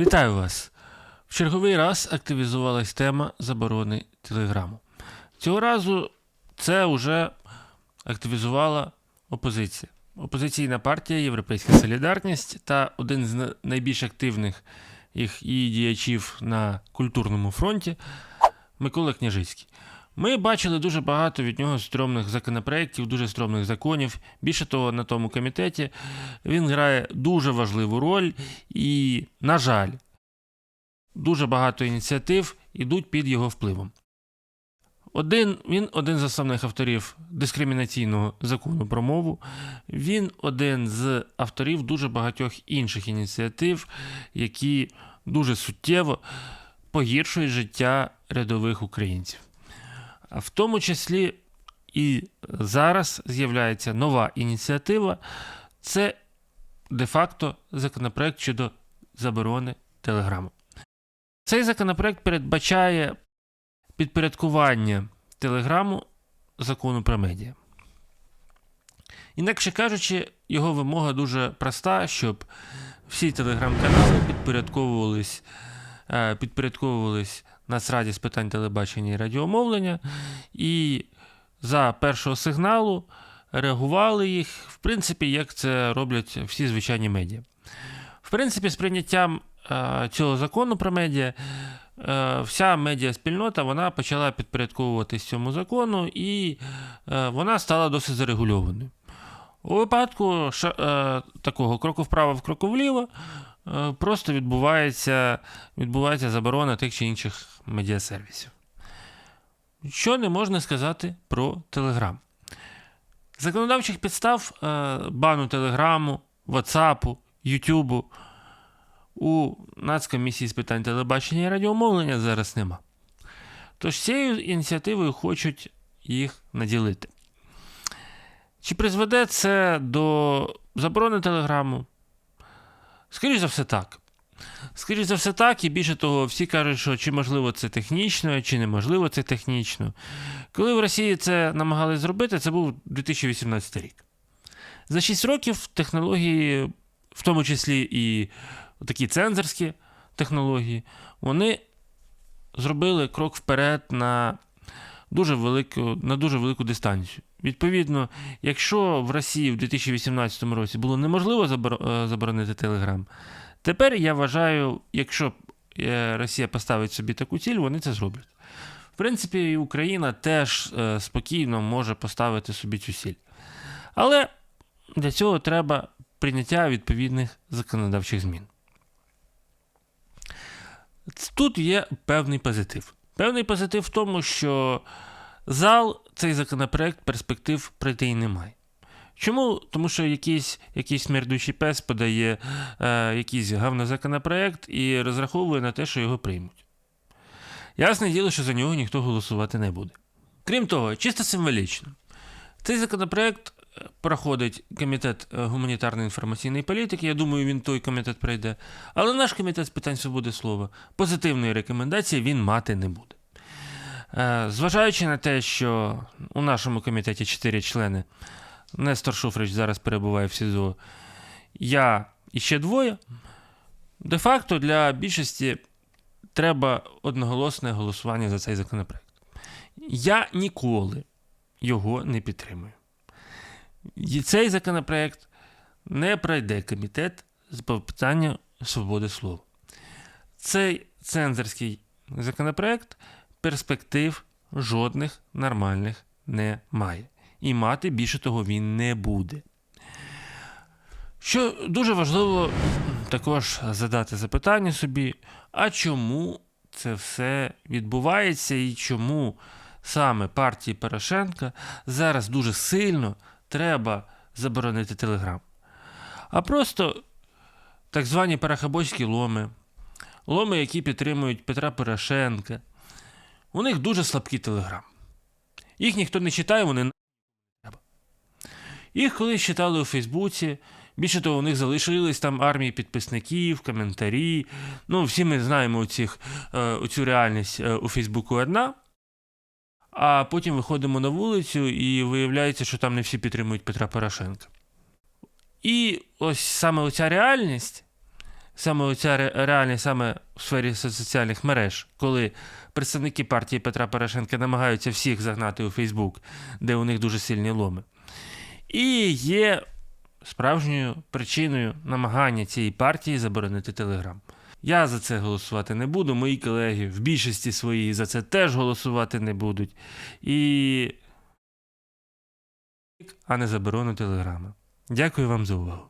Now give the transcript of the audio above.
Вітаю вас! В черговий раз активізувалась тема заборони Телеграму. Цього разу це вже активізувала опозиція. Опозиційна партія Європейська Солідарність та один з найбільш активних їх її діячів на культурному фронті Микола Княжицький. Ми бачили дуже багато від нього стрьомних законопроєктів, дуже стрьомних законів. Більше того, на тому комітеті він грає дуже важливу роль і, на жаль, дуже багато ініціатив йдуть під його впливом. Один, він один з основних авторів дискримінаційного закону про мову. Він один з авторів дуже багатьох інших ініціатив, які дуже суттєво погіршують життя рядових українців. В тому числі і зараз з'являється нова ініціатива. Це де-факто законопроект щодо заборони Телеграму. Цей законопроект передбачає підпорядкування Телеграму закону про медіа. Інакше кажучи, його вимога дуже проста, щоб всі телеграм-канали підпорядковувались, е, підпорядковувались Нацраді з питань телебачення і радіомовлення, і за першого сигналу реагували їх, в принципі, як це роблять всі звичайні медіа. В принципі, з прийняттям е, цього закону про медіа, е, вся медіаспільнота вона почала підпорядковуватись цьому закону, і е, вона стала досить зарегульованою. У випадку такого кроку вправо в кроку вліво просто відбувається, відбувається заборона тих чи інших медіасервісів. Що не можна сказати про Телеграм? Законодавчих підстав е, бану Телеграму, Ватсапу, Ютубу у Нацкомісії з питань телебачення і радіомовлення зараз нема. Тож цією ініціативою хочуть їх наділити. Чи призведе це до заборони Телеграму? Скоріше за все, так. Скоріше за все, так, і більше того, всі кажуть, що чи можливо це технічно, чи неможливо це технічно. Коли в Росії це намагались зробити, це був 2018 рік. За 6 років технології, в тому числі і такі цензорські технології, вони зробили крок вперед на дуже велику, на дуже велику дистанцію. Відповідно, якщо в Росії в 2018 році було неможливо е, заборонити Телеграм, тепер я вважаю, якщо е, Росія поставить собі таку ціль, вони це зроблять. В принципі, і Україна теж е, спокійно може поставити собі цю ціль. Але для цього треба прийняття відповідних законодавчих змін. Тут є певний позитив. Певний позитив в тому, що зал цей законопроект перспектив пройти і не має. Чому? Тому що якийсь, якийсь смердючий пес подає е, якийсь говнозаконопроект і розраховує на те, що його приймуть. Ясне діло, що за нього ніхто голосувати не буде. Крім того, чисто символічно, цей законопроект проходить комітет е, гуманітарної інформаційної політики. Я думаю, він той комітет пройде. Але наш комітет з питань свободи слова позитивної рекомендації він мати не буде. Е, Зважаючи на те, що у нашому комітеті 4 члени, Нестор Шуфрич зараз перебуває в СІЗО, я і ще двоє, де-факто для більшості треба одноголосне голосування за цей законопроект. Я ніколи його не підтримую. І цей законопроект не пройде комітет з питання свободи слова. Цей цензорський законопроект перспектив жодних нормальних не має. І мати більше того він не буде. Що дуже важливо також задати запитання собі, а чому це все відбувається і чому саме партії Порошенка зараз дуже сильно треба заборонити Телеграм? А просто так звані парахабойські ломи, ломи, які підтримують Петра Порошенка, у них дуже слабкий Телеграм. Їх ніхто не читає, вони треба. Їх колись читали у Фейсбуці. Більше того, у них залишились там армії підписників, коментарі. Ну, всі ми знаємо оцих, е, оцю реальність е, у Фейсбуку одна. А потім виходимо на вулицю і виявляється, що там не всі підтримують Петра Порошенка. І ось саме оця реальність саме оця реальність саме в сфері соціальних мереж, коли представники партії Петра Порошенка намагаються всіх загнати у Фейсбук, де у них дуже сильні ломи. І є справжньою причиною намагання цієї партії заборонити Телеграм. Я за це голосувати не буду. Мої колеги в більшості своїй за це теж голосувати не будуть. І. А не заборону Телеграма. Дякую вам за увагу.